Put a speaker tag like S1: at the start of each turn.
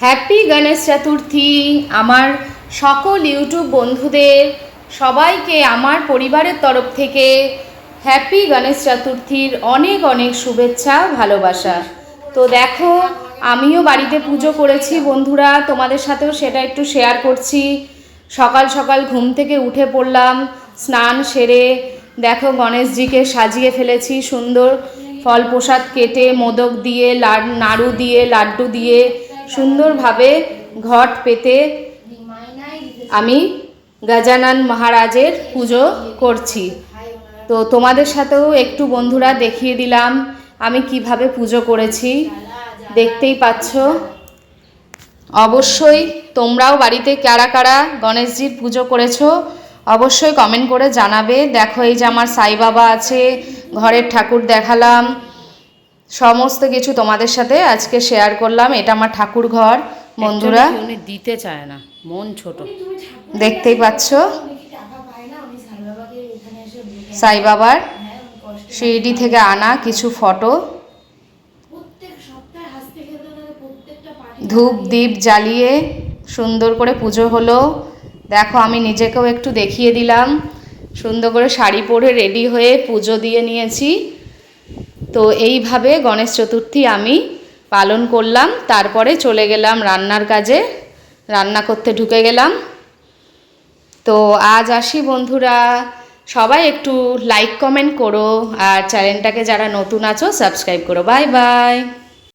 S1: Happy Ganesh Chaturthi আমার সকল YouTube বন্ধুদের সবাইকে, আমার পরিবারের তরফ থেকে হ্যাপি গণেশ চতুর্থীর অনেক অনেক শুভেচ্ছা, ভালোবাসা। তো দেখো, আমিও বাড়িতে পুজো করেছি বন্ধুরা, তোমাদের সাথেও সেটা একটু শেয়ার করছি। সকাল সকাল ঘুম থেকে উঠে পড়লাম, স্নান সেরে দেখো গণেশজিকে সাজিয়ে ফেলেছি সুন্দর। ফল প্রসাদ কেটে, মোদক দিয়ে, লাড, নাড়ু দিয়ে, লাড্ডু দিয়ে সুন্দরভাবে ঘট পেতে আমি গজানন মহারাজের পুজো করছি। তো তোমাদের সাথেও একটু বন্ধুরা দেখিয়ে দিলাম আমি কীভাবে পুজো করেছি। দেখতেই পাচ্ছ। অবশ্যই তোমরাও বাড়িতে কারা কারা গণেশজির পুজো করেছ, অবশ্যই কমেন্ট করে জানাবে। দেখো এই যে আমার সাই বাবা আছে, ঘরের ঠাকুর দেখালাম সমস্ত কিছু তোমাদের সাথে আজকে শেয়ার করলাম। এটা আমার ঠাকুর ঘর বন্ধুরা।
S2: উনি দিতে চায় না মন ছোট।
S1: দেখতেই পাচ্ছ। সাই বাবার শিরডি থেকে আনা কিছু ফটো। ধূপ দীপ জ্বালিয়ে সুন্দর করে পুজো হলো। দেখো আমি নিজেকেও একটু দেখিয়ে দিলাম। সুন্দর করে শাড়ি পরে রেডি হয়ে পুজো দিয়ে নিয়েছি। তো এইভাবে গণেশ চতুর্থী আমি পালন করলাম, তারপরে চলে গেলাম রান্নার কাজে, রান্না করতে ঢুকে গেলাম। তো আজ আসি বন্ধুরা, সবাই একটু লাইক কমেন্ট করো, আর চ্যানেলটাকে যারা নতুন আছো সাবস্ক্রাইব করো। Bye bye